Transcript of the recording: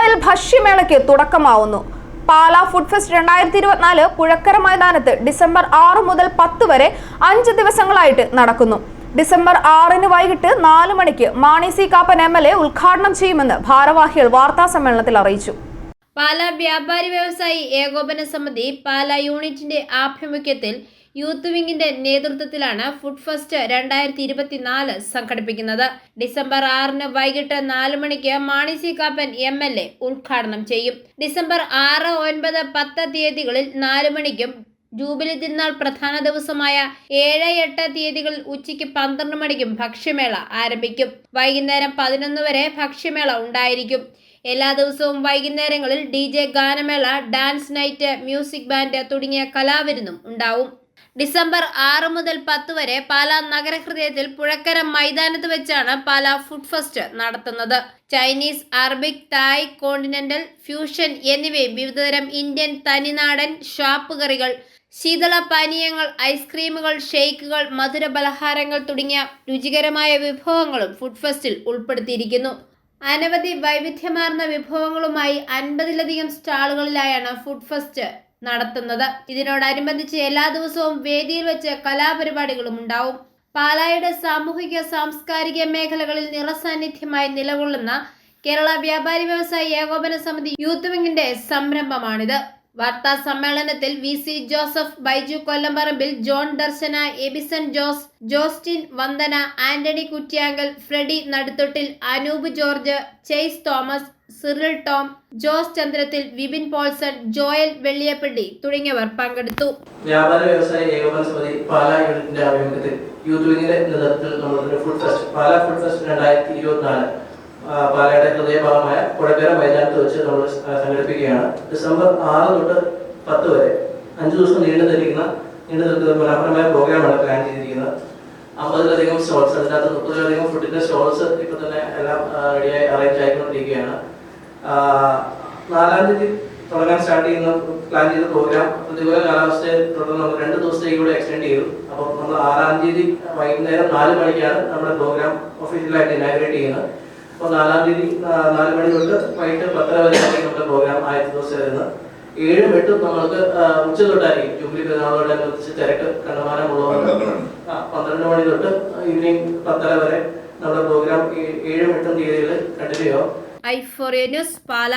പാലായിൽ ഭക്ഷ്യമേളയ്ക്ക് തുടക്കമാവുന്നു. പാല food fest രണ്ടായിരത്തി ഇരുപത്തിനാല് പുഴക്കര മൈതാനത്ത് ഡിസംബർ ആറ് മുതൽ പത്ത് വരെ അഞ്ച് ദിവസങ്ങളായിട്ട് നടക്കുന്നു. ഡിസംബർ ആറിന് വൈകിട്ട് നാല് മണിക്ക് Mani C Kappan M L A ഉദ്ഘാടനം ചെയ്യുമെന്ന് ഭാരവാഹികൾ വാർത്താ സമ്മേളനത്തിൽ അറിയിച്ചു. പാല വ്യാപാരി വ്യവസായി ഏകോപന സമിതി പാല യൂണിറ്റിന്റെ ആഭിമുഖ്യത്തിൽ യൂത്ത് വിംഗിന്റെ നേതൃത്വത്തിലാണ് ഫുഡ് ഫെസ്റ്റ് രണ്ടായിരത്തി ഇരുപത്തിനാല് സംഘടിപ്പിക്കുന്നത്. ഡിസംബർ ആറിന് വൈകിട്ട് നാല് മണിക്ക് Mani C Kappan M L A ഉദ്ഘാടനം ചെയ്യും. ഡിസംബർ ആറ് ഒൻപത് പത്ത് തീയതികളിൽ നാല് മണിക്കും ജൂബിലി തിരുനാൾ പ്രധാന ദിവസമായ ഏഴ് എട്ട് തീയതികളിൽ ഉച്ചയ്ക്ക് പന്ത്രണ്ട് മണിക്കും ഭക്ഷ്യമേള ആരംഭിക്കും. വൈകുന്നേരം പതിനൊന്ന് വരെ ഭക്ഷ്യമേള ഉണ്ടായിരിക്കും. എല്ലാ ദിവസവും വൈകുന്നേരങ്ങളിൽ ഡി ഗാനമേള ഡാൻസ് നൈറ്റ് മ്യൂസിക് ബാൻഡ് തുടങ്ങിയ കലാവിരുന്നും ഉണ്ടാവും. ഡിസംബർ ആറ് മുതൽ പത്ത് വരെ പാലാ നഗരഹൃദയത്തിൽ പുഴക്കര മൈതാനത്ത് വെച്ചാണ് പാലാ ഫുഡ് ഫെസ്റ്റ് നടത്തുന്നത്. Chinese Arabic Thai continental fusion എന്നിവയും വിവിധതരം ഇന്ത്യൻ തനിനാടൻ ഷാപ്പ് കറികൾ ശീതള പാനീയങ്ങൾ ഐസ്ക്രീമുകൾ ഷെയ്ക്കുകൾ മധുര പലഹാരങ്ങൾ തുടങ്ങിയ രുചികരമായ വിഭവങ്ങളും ഫുഡ് ഫെസ്റ്റിൽ ഉൾപ്പെടുത്തിയിരിക്കുന്നു. അനവധി വൈവിധ്യമാർന്ന വിഭവങ്ങളുമായി അൻപതിലധികം സ്റ്റാളുകളിലായാണ് ഫുഡ് ഫെസ്റ്റ് നടത്തുന്നത്. ഇതിനോടനുബന്ധിച്ച് എല്ലാ ദിവസവും വേദിയിൽ വെച്ച് കലാപരിപാടികളും ഉണ്ടാവും. പാലായുടെ സാമൂഹിക സാംസ്കാരിക മേഖലകളിൽ നിറസാന്നിധ്യമായി നിലകൊള്ളുന്ന കേരള വ്യാപാരി വ്യവസായി ഏകോപന സമിതി യൂത്ത് വിങ്ങിന്റെ സംരംഭമാണിത്. വാർത്താ സമ്മേളനത്തിൽ V C Joseph Baiju Kollamparambil John Darshana Abison Jose Jostin Vandana Antony Kuttiyankal Freddy Naduthottil Anoop George Chase Thomas Cyril Tom Jose Chandrathil Vipin Paulson Joel Velliyappally തുടങ്ങിയവർ പങ്കെടുത്തു. വ്യാപാര വ്യവസായ ഏകോപന സമിതി പാലാ യൂണിറ്റിന്റെ ആഭിമുഖ്യത്തിൽ യൂത്ത് വിങ്ങിന്റെ നേതൃത്വത്തിൽ നമ്മളൊരു food fest Pala food fest രണ്ടായിരത്തി ഇരുപത്തിനാല് പാലയുടെ ഹൃദയഭാഗമായ കുടക്കര മൈതാനത്ത് വെച്ച് നമ്മൾ സംഘടിപ്പിക്കുകയാണ്. ഡിസംബർ ആറ് തൊട്ട് പത്ത് വരെ അഞ്ച് ദിവസം നീണ്ടു നിൽക്കുന്ന നീണ്ടു നിൽക്കുന്ന മനോഹരമായ പ്രോഗ്രാമാണ് പ്ലാൻ ചെയ്തിരിക്കുന്നത്. അമ്പതിലധികം സ്റ്റോൾസ് അതിനകത്ത് മുപ്പതിലധികം ഫുഡിന്റെ സ്റ്റോൾസ് ഇപ്പൊ തന്നെ എല്ലാം റെഡിയായി അറേഞ്ച് ആയിക്കൊണ്ടിരിക്കുകയാണ്. നാലാം തീയതി തുടങ്ങാൻ സ്റ്റാർട്ട് ചെയ്യുന്ന പ്ലാൻ ചെയ്ത പ്രോഗ്രാം പ്രതികൂല കാലാവസ്ഥയെ തുടർന്ന് നമ്മൾ രണ്ട് ദിവസത്തേക്ക് കൂടെ എക്സ്റ്റെൻഡ് ചെയ്തു. അപ്പോൾ നമ്മൾ ആറാം തീയതി വൈകുന്നേരം നാല് മണിക്കാണ് നമ്മുടെ പ്രോഗ്രാം ഒഫീഷ്യലായിട്ട് ഇനാഗ്രേറ്റ് ചെയ്യുന്നത്. അപ്പോൾ നാലാം തീയതി നാല് മണി തൊട്ട് വൈകിട്ട് പത്തര വരെ നമ്മുടെ പ്രോഗ്രാം ആയിരത്തി ദിവസം വരുന്നത് ഏഴും എട്ടും നമ്മൾക്ക് ഉച്ച തൊട്ടായിരിക്കും. ജൂബിലി പെരുന്നാളോടനുബന്ധിച്ച് തിരക്ക് കണ്ടമാനമുള്ളതുകൊണ്ട് ആ, പന്ത്രണ്ട് മണി തൊട്ട് ഈവനിങ് പത്തര വരെ നമ്മുടെ പ്രോഗ്രാം ഏഴും എട്ടും തീയതികളിൽ കണ്ടിന്യൂ ആവും. I four news Pala.